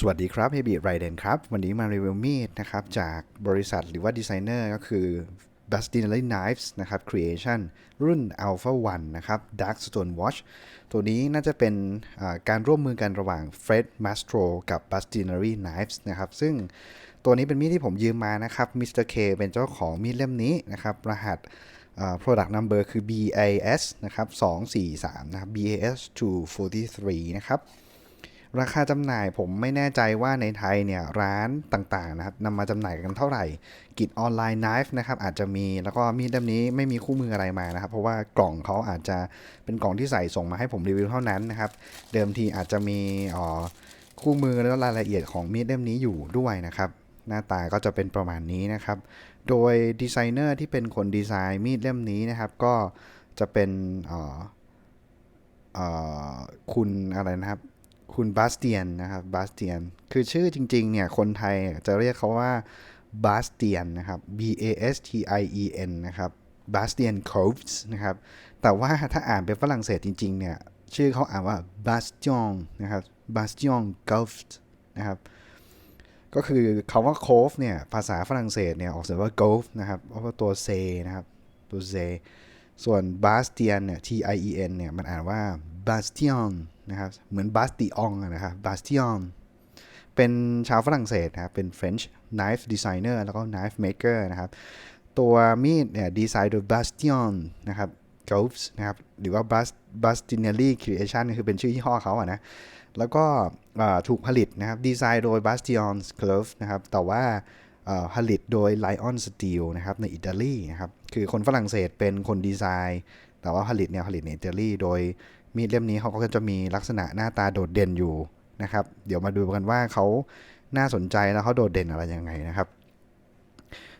สวัสดีครับเฮบิไรเดนครับ วันนี้มารีวิวมีดนะครับ จากบริษัทหรือว่าดีไซเนอร์ก็คือ b a s t i n e r y Knives นะครับ Creation รุ่น Alpha 1 นะครับ Dark Stone Watch ตัวนี้น่าจะเป็นการร่วมมือกันระหว่าง Fred Mastro กับ b a s t i n e r y Knives นะครับ ซึ่งตัวนี้เป็นมีดที่ผมยืมมานะครับ Mr. K เป็นเจ้าของมีดเล่มนี้นะครับ รหัส product number คือ BAS นะครับ 243 นะครับ BAS 243 นะครับ ราคาจำหน่ายผมไม่แน่ใจว่าในไทยเนี่ยร้านต่างๆนะครับนำมาจำหน่ายกันเท่าไหร่ กิจออนไลน์ Knife นะครับอาจจะมีแล้วก็มีดเล่มนี้ไม่มีคู่มืออะไรมานะครับ เพราะว่ากล่องเขาอาจจะเป็นกล่องที่ใส่ส่งมาให้ผมรีวิวเท่านั้นนะครับ เดิมทีอาจจะมีอ่อคู่มือแล้วรายละเอียดของมีดเล่มนี้อยู่ด้วยนะครับ หน้าตาก็จะเป็นประมาณนี้นะครับ โดยดีไซเนอร์ที่เป็นคนดีไซน์มีดเล่มนี้นะครับ ก็จะเป็นอ่อเอ่อคุณอะไรนะครับ คุณบาสเตียนนะครับบาสเตียน คือชื่อจริงๆเนี่ยคนไทยจะเรียกเขาว่าบาสเตียนนะครับ B A S T I E N นะครับบาสเตียนโคฟส์นะครับ แต่ว่าถ้าอ่านเป็นฝรั่งเศสจริงๆเนี่ยชื่อเขาอ่านว่าบาสติองนะครับบาสติองโคฟส์นะครับก็คือคาว่าโคฟเนี่ยภาษาฝรั่งเศสเนี่ยออกเสียงว่าโคฟนะครับเพราะว่าตัวเซนะครับตัวเซส่วนบาสเตียนเนี่ย T I E N เนี่ยมันอ่านว่าบาสติอง นะครับเหมือนบาสติองนะครับบาสติองเป็นชาวฝรั่งเศสนะครับเป็น French knife designer แล้วก็ knife maker นะครับ ตัวมีดเนี่ยดีไซน์โดย Bastion นะครับ g o v s นะครับหรือว่า Bast Bastinelli Creation คือเป็นชื่อยี่ห้อเขาอะนะแล้วก็ถูกผลิตนะครับดีไซน์โดย Bastion g l o v e นะครับแต่ว่าผลิตโดย Lion Steel นะครับในอิตาลีนะครับคือคนฝรั่งเศสเป็นคนดีไซน์ แต่ว่าผลิตเนี่ยผลิตในอิตาลีโดย มีดเล่มนี้เขาก็จะมีลักษณะหน้าตาโดดเด่นอยู่นะครับ เดี๋ยวมาดูกันว่าเขาน่าสนใจแล้วเขาโดดเด่นอะไรยังไงนะครับ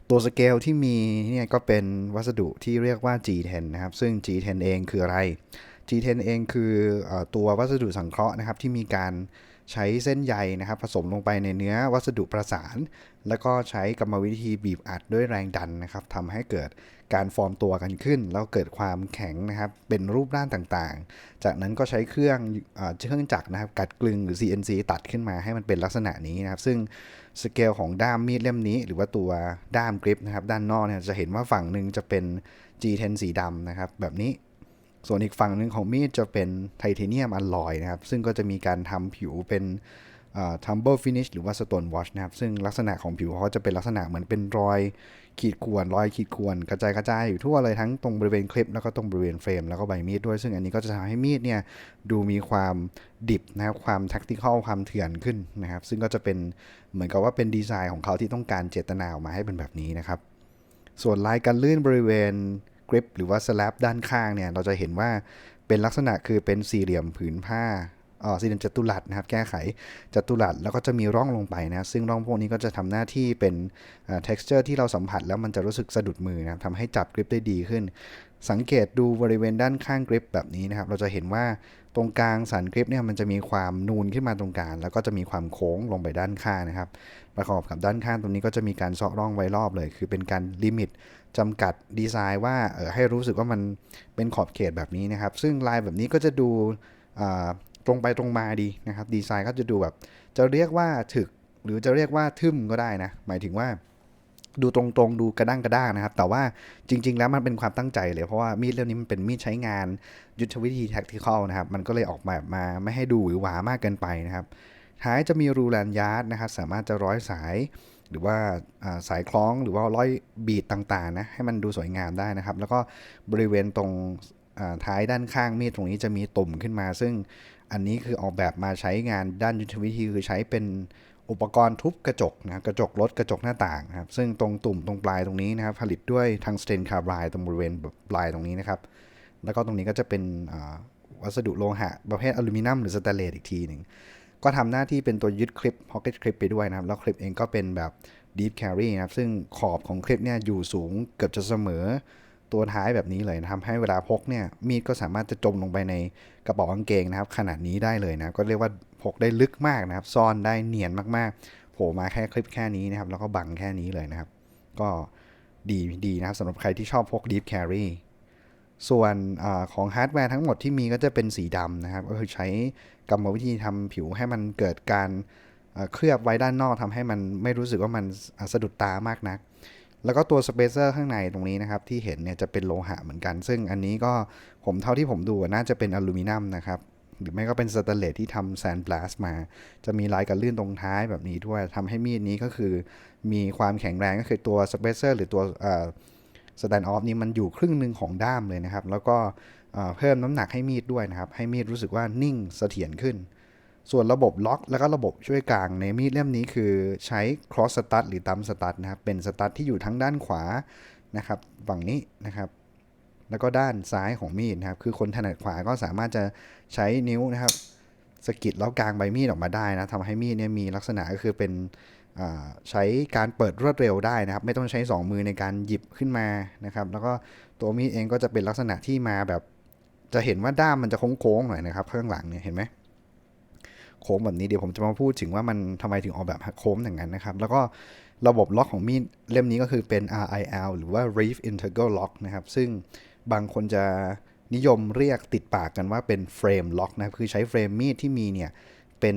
ตัวสเกลที่มีเนี่ยก็เป็นวัสดุที่เรียกว่า G10 นะครับ ซึ่ง G10 เองคืออะไร G10 เองคืออตัววัสดุสังเคราะห์นะครับที่มีการใช้เส้นใยนะครับผสมลงไปในเนื้อวัสดุประสาน แล้วก็ใช้กรรมวิธีบีบอัดด้วยแรงดันนะครับทำให้เกิดการฟอร์มตัวกันขึ้น แล้วเกิดความแข็งนะครับเป็นรูปร่างต่างๆ จากนั้นก็ใช้เครื่องเออเครื่องจักรนะครับกัดกลึงหรือ CNC ตัดขึ้นมาให้มันเป็นลักษณะนี้นะครับ ซึ่งสเกลของด้ามมีดเล่มนี้ หรือว่าตัวด้ามกริปนะครับด้านนอกเนี่ยจะเห็นว่าฝั่งหนึ่งจะเป็น G10 สีดำนะครับแบบนี้ ส่วนอีกฝั่งหนึ่งของมีดจะเป็นไทเทเนียมอลลอยนะครับ ซึ่งก็จะมีการทำผิวเป็นทัมเบิลฟินิชหรือว่าสโตนวอชนะครับ ซึ่งลักษณะของผิวเขาจะเป็นลักษณะเหมือนเป็นรอยขีดข่วน รอยขีดข่วนกระจายกระจายอยู่ทั่วเลยทั้งตรงบริเวณคลิป แล้วก็ตรงบริเวณเฟรม แล้วก็ใบมีดด้วย ซึ่งอันนี้ก็จะทำให้มีดเนี่ยดูมีความดิบนะครับ ความแท็กติคอลความเถื่อนขึ้นนะครับ ซึ่งก็จะเป็นเหมือนกับว่าเป็นดีไซน์ของเขาที่ต้องการเจตนาออกมาให้เป็นแบบนี้นะครับ ส่วนลายการลื่นบริเวณ กริปหรือว่าสแลบด้านข้างเนี่ยเราจะเห็นว่าเป็นลักษณะคือเป็นสี่เหลี่ยมผืนผ้าอ๋อสี่เหลี่ยมจัตุรัสนะครับ แก้ไขจัตุรัสแล้วก็จะมีร่องลงไปนะ ซึ่งร่องพวกนี้ก็จะทำหน้าที่เป็น texture ที่เราสัมผัสแล้วมันจะรู้สึกสะดุดมือนะครับทำให้จับกริปได้ดีขึ้น สังเกตดูบริเวณด้านข้างกริปแบบนี้นะครับ เราจะเห็นว่าตรงกลางสันกริปเนี่ยมันจะมีความนูนขึ้นมาตรงกลางแล้วก็จะมีความโค้งลงไปด้านข้างนะครับ ประกอบกับด้านข้างตรงนี้ก็จะมีการเซาะร่องไว้รอบเลย คือเป็นการลิมิต จำกัดดีไซน์ว่าเออให้รู้สึกว่ามันเป็นขอบเขตแบบนี้นะครับ ซึ่งลายแบบนี้ก็จะดูตรงไปตรงมาดีนะครับ ดีไซน์ก็จะดูแบบ จะเรียกว่าถึกหรือจะเรียกว่าทึมก็ได้นะ หมายถึงว่าดูตรงๆ ดูกระด้างกระด้างนะครับ แต่ว่าจริง ๆ แล้วมันเป็นความตั้งใจเลย เพราะว่ามีดเล่มนี้มันเป็นมีดใช้งานยุทธวิธีแท็กติคอลนะครับ มันก็เลยออกแบบมาไม่ให้ดูหวือหวามากเกินไปนะครับ ท้ายจะมีรูแลนยาร์ดนะครับ สามารถจะร้อยสาย หรือว่าสายคล้องหรือว่าร้อยบีดต่างๆนะให้มันดูสวยงามได้นะครับ แล้วก็บริเวณตรงท้ายด้านข้างมีดตรงนี้จะมีตุ่มขึ้นมา ซึ่งอันนี้คือออกแบบมาใช้งานด้านยุทธวิธีคือใช้เป็นอุปกรณ์ทุบกระจกนะครับกระจกรถกระจกหน้าต่างครับซึ่งตรงตุ่มตรงปลายตรงนี้นะครับ ผลิตด้วยทางสเตนคาร์บายตรงบริเวณปลายตรงนี้นะครับ แล้วก็ตรงนี้ก็จะเป็นวัสดุโลหะ ประเภทอลูมิเนียมหรือสแตนเลสอีกทีหนึ่ง ก็ทำหน้าที่เป็นตัวยึดคลิป pocket clip ไปด้วยนะครับ แล้วคลิปเองก็เป็นแบบ deep carry นะครับ ซึ่งขอบของคลิปเนี่ยอยู่สูงเกือบจะเสมอตัวท้ายแบบนี้เลยนะทำให้เวลาพกเนี่ยมีดก็สามารถจะจมลงไปในกระเป๋ากางเกงนะครับ ขนาดนี้ได้เลยนะก็เรียกว่าพกได้ลึกมากนะครับ ซ่อนได้เนียนมากๆโผล่มาแค่คลิปแค่นี้นะครับ แล้วก็บังแค่นี้เลยนะครับ ก็ดีดีนะครับสำหรับใครที่ชอบพก deep carry ส่วนอของฮาร์ดแวร์ทั้งหมดที่มีก็จะเป็นสีดำนะครับ ก็คือใช้กรรมวิธีทำผิวให้มันเกิดการเคลือบไว้ด้านนอกทำให้มันไม่รู้สึกว่ามันสะดุดตามากนัก แล้วก็ตัวสเปเซอร์ข้างในตรงนี้นะครับ ที่เห็นเนี่ยจะเป็นโลหะเหมือนกัน ซึ่งอันนี้ก็ผมเท่าที่ผมดูน่าจะเป็นอลูมิเนียมนะครับหรือไม่ก็เป็นสแตนเลสที่ทำแซนบลัสมา จะมีลายกันลื่นตรงท้ายแบบนี้ด้วยทำให้มีดนี้ก็คือ มีความแข็งแรงก็คือตัวสเปเซอร์หรือตัว สแตนออฟนี้มันอยู่ครึ่งหนึ่งของด้ามเลยนะครับ แล้วก็เพิ่มน้ำหนักให้มีดด้วยนะครับ ให้มีดรู้สึกว่านิ่งเสถียรขึ้น ส่วนระบบล็อกแล้วก็ระบบช่วยกลางในมีดเล่มนี้คือใช้ cross stud หรือ thumb stud นะครับ เป็นสตัดที่อยู่ทั้งด้านขวานะครับฝั่งนี้นะครับแล้วก็ด้านซ้ายของมีดนะครับ คือคนถนัดขวาก็สามารถจะใช้นิ้วนะครับสกิดแล้วกลางใบมีดออกมาได้นะทำให้มีดเนี่ยมีลักษณะก็คือเป็น ใช้การเปิดรวดเร็วได้นะครับ ไม่ต้องใช้ 2 มือในการหยิบขึ้นมานะครับ แล้วก็ตัวมีดเองก็จะเป็นลักษณะที่มาแบบ จะเห็นว่าด้ามมันจะโค้งๆหน่อยนะครับข้างหลังเนี่ยเห็นไหมโค้งแบบนี้เดี๋ยวผมจะมาพูดถึงว่ามันทำไมถึงออกแบบโค้งอย่างนั้นนะครับ แล้วก็ระบบล็อกของมีดเล่มนี้ก็คือเป็น RIL หรือว่า Reef Integral Lock นะครับ ซึ่งบางคนจะนิยมเรียกติดปากกันว่าเป็นเฟรมล็อกนะครับคือใช้เฟรมมีดที่มีเนี่ยเป็น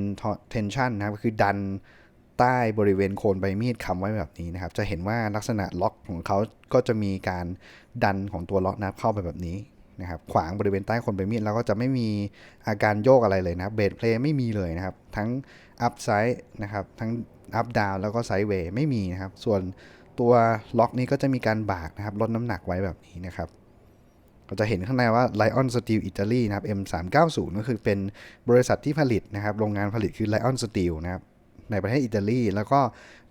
tension นะครับคือดัน ใต้บริเวณโคนใบมีดค้ำไว้แบบนี้นะครับ จะเห็นว่าลักษณะล็อกของเขาก็จะมีการดันของตัวล็อกนะครับเข้าไปแบบนี้นะครับ ขวางบริเวณใต้โคนใบมีดแล้วก็จะไม่มีอาการโยกอะไรเลยนะครับเบรดเพลย์ไม่มีเลยนะครับ ทั้ง up side นะครับ ทั้ง up down แล้วก็ sideways ไม่มีนะครับ ส่วนตัวล็อกนี้ก็จะมีการบากนะครับลดน้ำหนักไว้แบบนี้นะครับเราจะเห็นข้างในว่า Lion Steel Italy นะครับ M390 ก็คือเป็นบริษัทที่ผลิตนะครับ โรงงานผลิตคือ Lion Steel นะครับ ในประเทศอิตาลี แล้วก็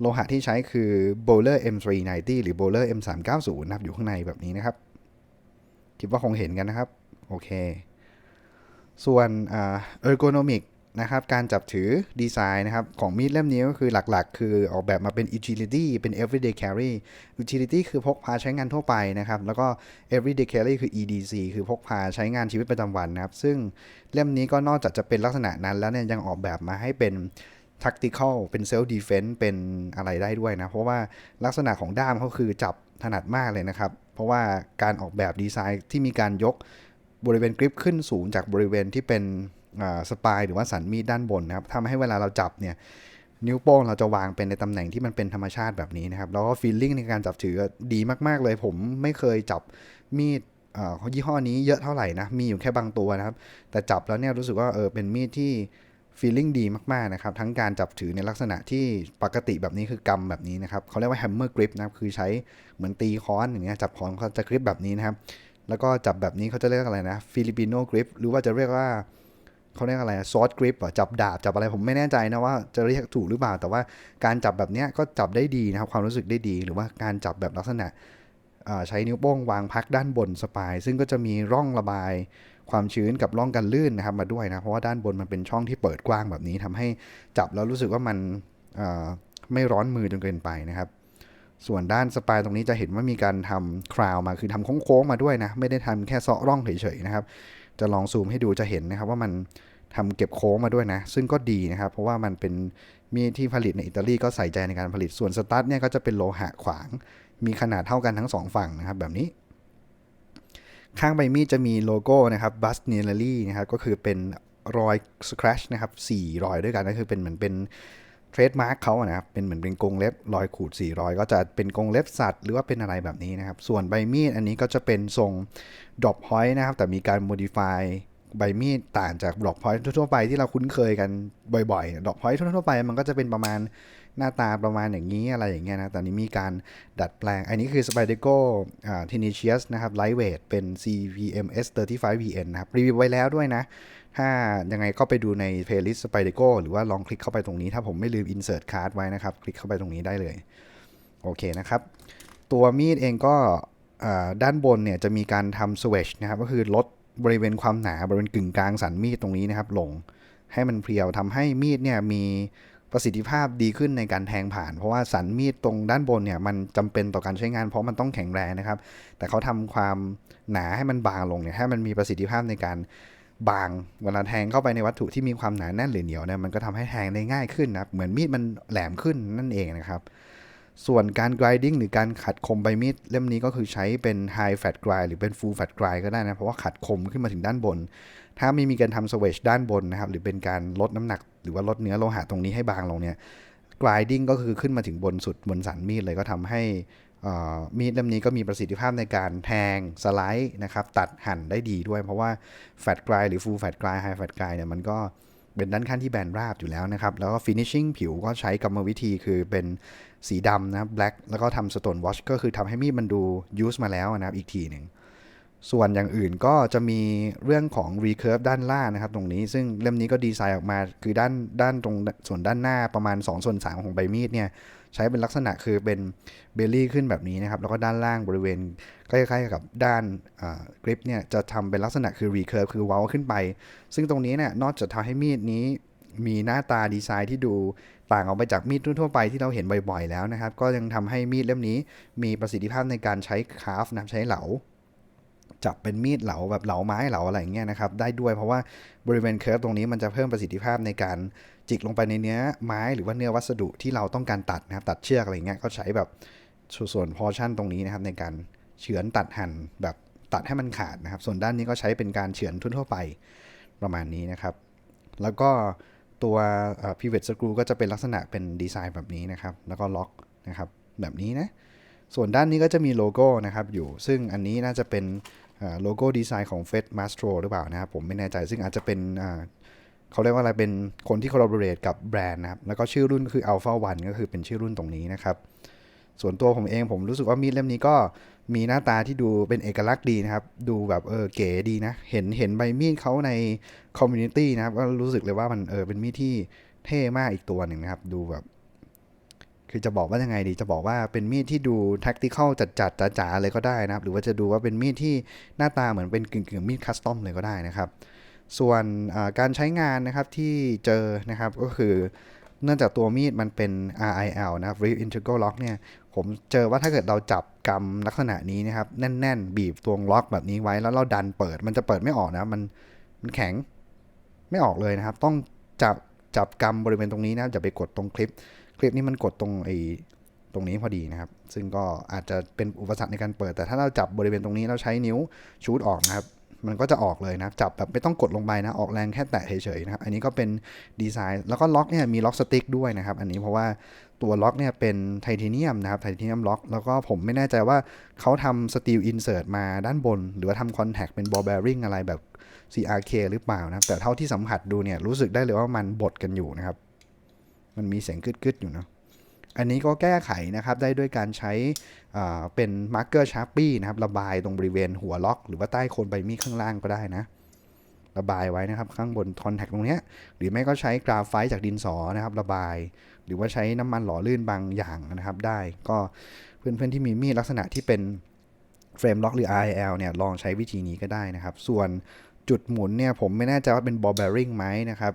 โลหะที่ใช้คือ Bowler M390 หรือ Bowler M390 นะครับอยู่ข้างในแบบนี้นะครับ คิดว่าคงเห็นกันนะครับ โอเค ส่วนเออร์โกนอมิกนะครับการจับถือดีไซน์นะครับของมีดเล่มนี้ก็คือหลักๆ คือออกแบบมาเป็น utility เป็น everyday carry utility คือพกพาใช้งานทั่วไปนะครับ แล้วก็ everyday carry คือ EDC คือพกพาใช้งานชีวิตประจำวันนะครับ ซึ่งเล่มนี้ก็นอกจากจะเป็นลักษณะนั้นแล้วเนี่ยยังออกแบบมาให้เป็น tactical เป็น self defense เป็นอะไรได้ด้วยนะ เพราะว่าลักษณะของด้ามเขาคือจับถนัดมากเลยนะครับ เพราะว่าการออกแบบดีไซน์ที่มีการยกบริเวณกริปขึ้นสูงจากบริเวณที่เป็นสปายหรือว่าสันมีดด้านบนนะครับทำให้เวลาเราจับเนี่ยนิ้วโป้งเราจะวางเป็นในตำแหน่งที่มันเป็นธรรมชาติแบบนี้นะครับ แล้วก็ฟีลลิ่งในการจับถือดีมากๆเลย ผมไม่เคยจับมีดยี่ห้อนี้เยอะเท่าไหร่นะ มีอยู่แค่บางตัวนะครับ แต่จับแล้วเนี่ยรู้สึกว่าเออเป็นมีดที่ ฟีลลิ่งดีมากๆนะครับทั้งการจับถือในลักษณะที่ปกติแบบนี้คือกำแบบนี้นะครับเขาเรียกว่าแฮมเมอร์กริปนะครับคือใช้เหมือนตีค้อนอย่างเงี้ยจับค้อนเขาจะกริปแบบนี้นะครับแล้วก็จับแบบนี้เขาจะเรียกอะไรนะฟิลิปิโนกริปหรือว่าจะเรียกว่าเขาเรียกอะไรซอสกริปจับดาบจับอะไรผมไม่แน่ใจนะว่าจะเรียกถูกหรือเปล่า แต่ว่าการจับแบบเนี้ยก็จับได้ดีนะครับความรู้สึกได้ดี หรือว่าการจับแบบลักษณะใช้นิ้วโป้งวางพักด้านบนสปาย ซึ่งก็จะมีร่องระบาย ความชื้นกับร่องกันลื่นนะครับมาด้วยนะเพราะว่าด้านบนมันเป็นช่องที่เปิดกว้างแบบนี้ทำให้จับแล้วรู้สึกว่ามันไม่ร้อนมือจนเกินไปนะครับ ส่วนด้านสปายตรงนี้จะเห็นว่ามีการทำคราวมาคือทำโค้งๆมาด้วยนะไม่ได้ทำแค่เซาะร่องเฉยๆนะครับ จะลองซูมให้ดูจะเห็นนะครับว่ามันทำเก็บโค้งมาด้วยนะ ซึ่งก็ดีนะครับ เพราะว่ามันเป็นมีที่ผลิตในอิตาลีก็ใส่ใจในการผลิตส่วนสตั๊ดเนี่ยก็จะเป็นโลหะขวาง มีขนาดเท่ากันทั้งสองฝั่งนะครับแบบนี้ ข้างใบมีดจะมีโลโก้นะครับ b u s n e l l y นะครับก็คือเป็นรอย scratch นะครับสี่รอยด้วยกันก็คือเป็นเหมือนเป็นเทรดมาร์กเขาอะนะครับเป็นเหมือนเป็นกรงเล็บรอยขูด4รอยก็จะเป็นกรงเล็บสัตว์หรือว่าเป็นอะไรแบบนี้นะครับ ส่วนใบมีดอันนี้ก็จะเป็นทรงดรอปพอยต์นะครับ แต่มีการ modify ใบมีดต่างจากดรอปพอยต์ทั่วไปที่เราคุ้นเคยกันบ่อยๆดรอปพอยต์ทั่วไปมันก็จะเป็นประมาณ หน้าตาประมาณอย่างนี้อะไรอย่างเงี้ยนะแต่นี้มีการดัดแปลง อันนี้คือ Spyderco อ่า Tenacious นะครับ Lightweight เป็น CVMS 35 VN นะครับ รีวิวไว้แล้วด้วยนะ ถ้ายังไงก็ไปดูใน playlist Spyderco หรือว่าลองคลิกเข้าไปตรงนี้ ถ้าผมไม่ลืม insert card ไว้นะครับ คลิกเข้าไปตรงนี้ได้เลย โอเคนะครับ ตัวมีดเองก็ด้านบนเนี่ยจะมีการทำ switch นะครับ ก็คือลดบริเวณความหนาบริเวณกึ่งกลางสันมีดตรงนี้นะครับลงให้มันเพรียวทำให้มีดเนี่ยมี ประสิทธิภาพดีขึ้นในการแทงผ่าน เพราะว่าสันมีดตรงด้านบนเนี่ยมันจำเป็นต่อการใช้งานเพราะมันต้องแข็งแรงนะครับ แต่เขาทำความหนาให้มันบางลงเนี่ยให้มันมีประสิทธิภาพในการบางเวลาแทงเข้าไปในวัตถุที่มีความหนาแน่นหรือเหนียวเนี่ยมันก็ทำให้แทงได้ง่ายขึ้นนะเหมือนมีดมันแหลมขึ้นนั่นเองนะครับ ส่วนการ grinding หรือการขัดคมใบมีดเล่มนี้ก็คือใช้เป็น high fat grind หรือเป็น full fat grind ก็ได้นะ เพราะว่าขัดคมขึ้นมาถึงด้านบน ถ้าไม่มีการทำ switch ด้านบนนะครับ หรือเป็นการลดน้ำหนัก หรือว่าลดเนื้อโลหะตรงนี้ให้บางลงเนี่ย grinding ก็คือขึ้นมาถึงบนสุดบนสันมีดเลยก็ทำให้มีดเล่มนี้ก็มีประสิทธิภาพในการแทงสไลด์นะครับตัดหั่นได้ดีด้วย เพราะว่า fat grind หรือ full fat grind high fat grind เนี่ยมันก็ เป็นด้านข้างที่แบนราบอยู่แล้วนะครับ แล้วก็ finishing ผิวก็ใช้กรรมวิธีคือเป็นสีดำนะครับ black แล้วก็ทำ stone wash ก็คือทำให้มีดมันดู use มาแล้วนะครับอีกทีหนึ่ง ส่วนอย่างอื่นก็จะมีเรื่องของ recurve ด้านล่างนะครับตรงนี้ซึ่งเล่มนี้ก็ดีไซน์ออกมาคือด้านด้านตรงส่วนด้านหน้าประมาณ 2 ส่วน 3 ของใบมีดเนี่ยใช้เป็นลักษณะคือเป็นเบลลี่ขึ้นแบบนี้นะครับแล้วก็ด้านล่างบริเวณใกล้ๆกับด้านกริปเนี่ยจะทำเป็นลักษณะคือ recurve คือเว้าขึ้นไป ซึ่งตรงนี้เนี่ยนอกจากทำให้มีดนี้มีหน้าตาดีไซน์ที่ดูต่างออกไปจากมีดทั่วไปที่เราเห็นบ่อยๆ แล้วนะครับ ก็ยังทำให้มีดเล่มนี้มีประสิทธิภาพในการใช้คราฟนะครับใช้เหลา จับเป็นมีดเหลาแบบเหลาไม้เหลาอะไรอย่างเงี้ยนะครับได้ด้วยเพราะว่าบริเวณเคิร์ฟตรงนี้มันจะเพิ่มประสิทธิภาพในการจิกลงไปในเนื้อไม้หรือว่าเนื้อวัสดุที่เราต้องการตัดนะครับตัดเชือกอะไรเงี้ยก็ใช้แบบส่วนพอชั่นตรงนี้นะครับในการเฉือนตัดหั่นแบบตัดให้มันขาดนะครับ ส่วนด้านนี้ก็ใช้เป็นการเฉือนทั่วไปประมาณนี้นะครับ แล้วก็ตัว pivot screw ก็จะเป็นลักษณะเป็นดีไซน์แบบนี้นะครับ แล้วก็ล็อกนะครับแบบนี้นะ ส่วนด้านนี้ก็จะมีโลโก้นะครับอยู่ ซึ่งอันนี้น่าจะเป็น โลโก้ดีไซน์ของ Fed Mastro หรือเปล่านะครับผมไม่แน่ใจซึ่งอาจจะเป็นเขาเรียกว่าอะไรเป็นคนที่ collaborate กับแบรนด์นะครับ แล้วก็ชื่อรุ่นคือ Alpha One ก็คือเป็นชื่อรุ่นตรงนี้นะครับ ส่วนตัวผมเองผมรู้สึกว่ามีดเล่มนี้ก็มีหน้าตาที่ดูเป็นเอกลักษณ์ดีนะครับ ดูแบบเออเก๋ดีนะ เห็นเห็นใบมีดเขาในคอมมูนิตี้นะครับก็รู้สึกเลยว่ามันเออเป็นมีดที่เท่มากอีกตัวหนึ่งนะครับ ดูแบบ คือจะบอกว่ายังไงดี จะบอกว่าเป็นมีดที่ดู tactical จัดๆจ๋าๆเลยก็ได้นะครับ หรือว่าจะดูว่าเป็นมีดที่หน้าตาเหมือนเป็นกึ่งๆมีดคัสตอมเลยก็ได้นะครับ ส่วนการใช้งานนะครับที่เจอนะครับก็คือเนื่องจากตัวมีดมันเป็น RIL นะครับ Real Integral Lock เนี่ย ผมเจอว่าถ้าเกิดเราจับกำลักษณะนี้นะครับ แน่น ๆ บีบตัวล็อกแบบนี้ไว้แล้วเราดันเปิด มันจะเปิดไม่ออกนะมันมันแข็งไม่ออกเลยนะครับ ต้องจับจับกำบริเวณตรงนี้นะอย่าไปกดตรงคลิป คลิปนี้มันกดตรงไอ้ตรงนี้พอดีนะครับ ซึ่งก็อาจจะเป็นอุปสรรคในการเปิด แต่ถ้าเราจับบริเวณตรงนี้เราใช้นิ้วชูดออกนะครับ มันก็จะออกเลยนะจับแบบไม่ต้องกดลงไปนะ ออกแรงแค่แตะเฉยๆนะครับ อันนี้ก็เป็นดีไซน์ แล้วก็ล็อกเนี่ยมีล็อกสติ๊กด้วยนะครับ อันนี้เพราะว่าตัวล็อกเนี่ยเป็นไทเทเนียมนะครับ ไทเทเนียมล็อก แล้วก็ผมไม่แน่ใจว่าเขาทำสตีลอินเสิร์ตมาด้านบน หรือว่าทำคอนแทคเป็นบอลแบริ่งอะไรแบบ CRK หรือเปล่านะ แต่เท่าที่สัมผัสดูเนี่ยรู้สึกได้เลยว่ามันบดกันอยู่นะครับ มันมีเสียงกึดๆอยู่นะอันนี้ก็แก้ไขนะครับได้ด้วยการใช้เป็นมาร์กเกอร์ชาร์ปี้นะครับระบายตรงบริเวณหัวล็อก หรือว่าใต้โคนใบมีดข้างล่างก็ได้นะ ระบายไว้นะครับข้างบนคอนแทคตรงนี้หรือไม่ก็ใช้กราไฟจากดินสอนะครับระบาย หรือว่าใช้น้ำมันหล่อลื่นบางอย่างนะครับ ได้ก็เพื่อนๆที่มีมีดลักษณะที่เป็นเฟรมล็อกหรือ RIL เนี่ยลองใช้วิธีนี้ก็ได้นะครับ ส่วนจุดหมุนเนี่ยผมไม่แน่ใจว่าเป็นบอลแบริ่งไหมนะครับ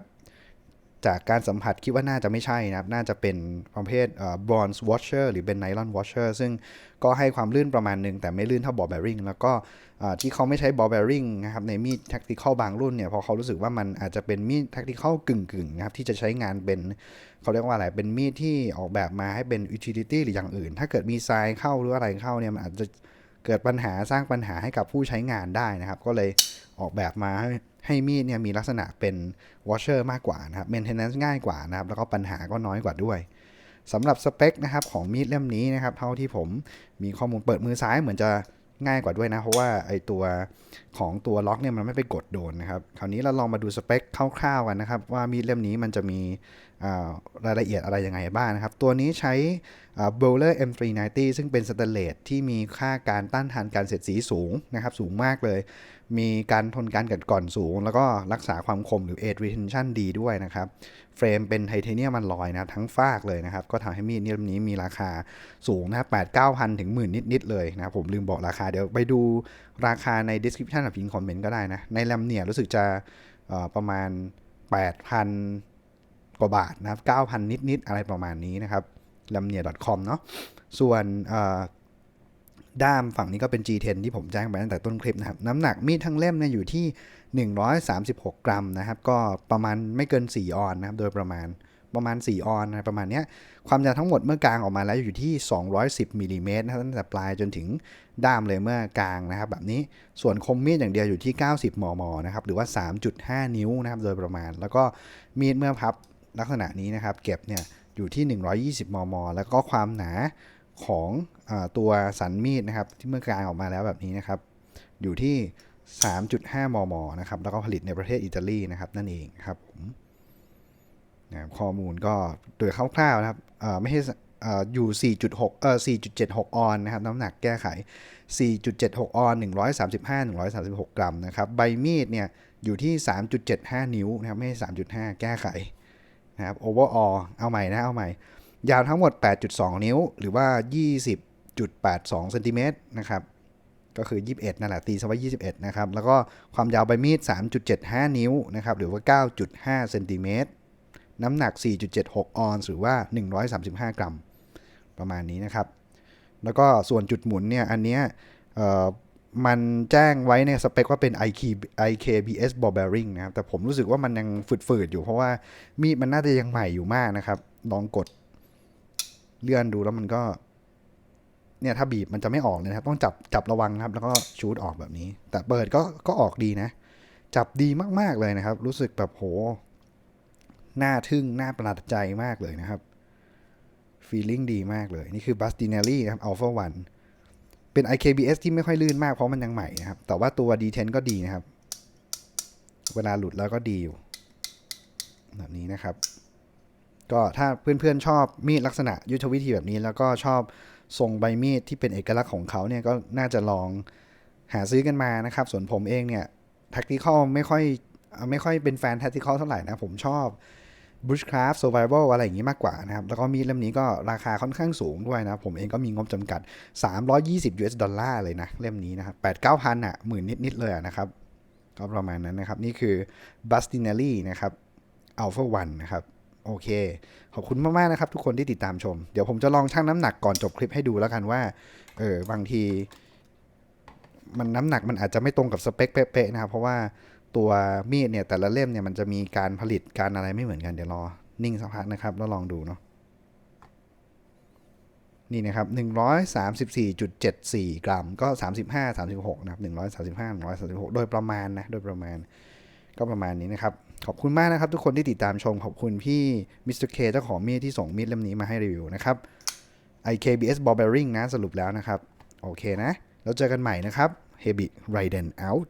จากการสัมผัสคิดว่าน่าจะไม่ใช่นะครับ น่าจะเป็นประเภทบรอนซ์วอชเชอร์หรือเป็นไนลอนวอชเชอร์ซึ่งก็ให้ความลื่นประมาณหนึ่งแต่ไม่ลื่นเท่าบอลแบริ่งแล้วก็ที่เขาไม่ใช้บอลแบริ่งนะครับ ในมีดแท็กติคอลบางรุ่นเนี่ยพราะเขารู้สึกว่ามันอาจจะเป็นมีดแท็กติคอลกึ่งๆนะครับ ที่จะใช้งานเป็นเขาเรียกว่าอะไร เป็นมีดที่ออกแบบมาให้เป็นอุทิลิตี้หรืออย่างอื่น ถ้าเกิดมีทรายเข้าหรืออะไรเข้าเนี่ยมันอาจจะเกิดปัญหาสร้างปัญหาให้กับผู้ใช้งานได้นะครับ ก็เลยออกแบบมา ให้มีดเนี่ยมีลักษณะเป็นวอชเชอร์มากกว่านะครับเมนเทนแนนซ์ง่ายกว่านะครับ แล้วก็ปัญหาก็น้อยกว่าด้วยสำหรับสเปคนะครับของมีดเล่มนี้นะครับ เท่าที่ผมมีข้อมูลเปิดมือซ้ายเหมือนจะ ง่ายกว่าด้วยนะ เพราะว่าไอตัวของตัวล็อกเนี่ยมันไม่ไปกดโดนนะครับ คราวนี้เราลองมาดูสเปคคร่าวๆกันนะครับ ว่ามีดเล่มนี้มันจะมีรายละเอียดอะไรยังไงบ้างนะครับ ตัวนี้ใช้ Bowler M390 ซึ่งเป็นสแตนเลสที่มีค่าการต้านทานการเสียดสีสูงนะครับ สูงมากเลย มีการทนการกัดก่อนสูง แล้วก็รักษาความคมหรือ Edge Retention ดีด้วยนะครับ เฟรมเป็นไทเทเนียมมันลอยนะทั้งฟากเลยนะครับ ก็ทำให้มีดเล่มนี้มีราคาสูงนะครับ8 9 0 0 0ถึงหมื่นนิด ๆ เลยนะผมลืมบอกราคาเดี๋ยวไปดูราคาใน description กับพิงคอมเมนต์ก็ได้นะ ในแรมเนี่ยรู้สึกจะประมาณ 8,000 กว่าบาทนะครับ9,000 นิด ๆ อะไรประมาณนี้นะครับ l a m n i a c o m เนาะส่วน ด้ามฝั่งนี้ก็เป็น G10 ที่ผมแจ้งไปตั้งแต่ต้นคลิปนะครับ น้ำหนักมีดทั้งเล่มเนี่ยอยู่ที่ 136 กรัมนะครับ ก็ประมาณไม่เกิน 4 ออนนะครับ โดยประมาณประมาณ 4 ออนนะประมาณเนี้ยความยาวทั้งหมดเมื่อกลางออกมาแล้วอยู่ที่ 210มิลลิเมตรนะตั้งแต่ปลายจนถึงด้ามเลยเมื่อกลางนะครับ แบบนี้ส่วนคมมีดอย่างเดียวอยู่ที่ 90 มมนะครับหรือว่า 3.5 นิ้วนะครับโดยประมาณ แล้วก็มีดเมื่อพับลักษณะนี้นะครับ เก็บเนี่ยอยู่ที่ 120 มม แล้วก็ความหนา ของอตัวสันมีดนะครับ ที่เมื่อกลางออกมาแล้วแบบนี้นะครับ อยู่ที่ 3.5 มม นะครับ แล้วก็ผลิตในประเทศอิตาลีนะครับ นั่นเองครับผมนะข้อมูลก็โดยคร่าวๆนะครับไม่ใช่อยู่ 4.6 เอ่อ 4.76 ออนนะครับ น้ำหนักแก้ไข 4.76 ออน 135 136 กรัมนะครับ ใบมีดเนี่ยอยู่ที่ 3.75 นิ้วนะครับ ไม่ใช่ 3.5 แก้ไขนะครับ overall เอาใหม่นะ เอาใหม่ ยาวทั้งหมด 8.2 นิ้ว หรือว่า 20.82เซนติเมตรนะครับ ก็คือ 21 นั่นแหละ ตีซะว่า 21 นะครับ แล้วก็ความยาวใบมีด 3.75 นิ้วนะครับ หรือว่า 9.5เซนติเมตร น้ำหนัก 4.76 ออนซ์หรือว่า 135 กรัม ประมาณนี้นะครับ แล้วก็ส่วนจุดหมุนเนี่ย อันเนี้ยมันแจ้งไว้ในสเปคว่าเป็น IK IKBS ball bearing นะครับ แต่ผมรู้สึกว่ามันยังฝืดๆอยู่เพราะว่ามีดมันน่าจะยังใหม่อยู่มากนะครับ ลองกด เลื่อนดูแล้วมันก็ เนี่ยถ้าบีบมันจะไม่ออกเลยนะครับ ต้องจับจับระวังนะครับ แล้วก็ชูดออกแบบนี้ แต่เปิดก็ก็ออกดีนะ จับดีมากๆเลยนะครับ รู้สึกแบบโหหน่าทึ่งหน่าประหลาดใจมากเลยนะครับฟีลลิ่งดีมากเลย นี่คือ b a s t i n e l l i นะครับ Alpha 1 เป็น IKBS ที่ไม่ค่อยลื่นมากเพราะมันยังใหม่นะครับ แต่ว่าตัว D10 ก็ดีนะครับ เวลาหลุดแล้วก็ดีอยู่ แบบนี้นะครับ ก็ถ้าเพื่อนๆชอบมีดลักษณะยุทธวิธีแบบนี้ แล้วก็ชอบทรงใบมีดที่เป็นเอกลักษณ์ของเขาเนี่ยก็น่าจะลองหาซื้อกันมานะครับ ส่วนผมเองเนี่ย tactical ไม่ค่อยไม่ค่อยเป็นแฟน tactical เท่าไหร่นะ ผมชอบ bushcraft survival อะไรอย่างนี้มากกว่านะครับ แล้วก็มีดเล่มนี้ก็ราคาค่อนข้างสูงด้วยนะ ผมเองก็มีงบจำกัด 320 US ดอลลาร์เลยนะ เล่มนี้นะครับ8 9พันอะหมื่นนิด ๆ เลยนะครับ ก็ประมาณนั้นนะครับ นี่คือ Bastinelli นะครับ Alpha 1นะครับ โอเค ขอบคุณมากๆนะครับ ทุกคนที่ติดตามชม เดี๋ยวผมจะลองชั่งน้ำหนักก่อนจบคลิปให้ดูแล้วกันว่า เออบางที มันน้ำหนักมันอาจจะไม่ตรงกับสเปคเป๊ะๆนะครับ เพราะว่าตัวมีดเนี่ยแต่ละเล่มเนี่ยมันจะมีการผลิตการอะไรไม่เหมือนกัน เดี๋ยวรอ นิ่งสักพักนะครับ แล้วลองดูเนาะ นี่นะครับ134.74 กรัม ก็ 35 36 นะครับ135 136 โดยประมาณนะ โดยประมาณ ก็ประมาณนี้นะครับ ขอบคุณมากนะครับทุกคนที่ติดตามชม ขอบคุณพี่มิสเตอร์เคเจ้าของมีดที่ส่งมีดเล่มนี้มาให้รีวิวนะครับ IKBS ball bearing นะสรุปแล้วนะครับ โอเคนะ แล้วเจอกันใหม่นะครับ Hebi Raiden out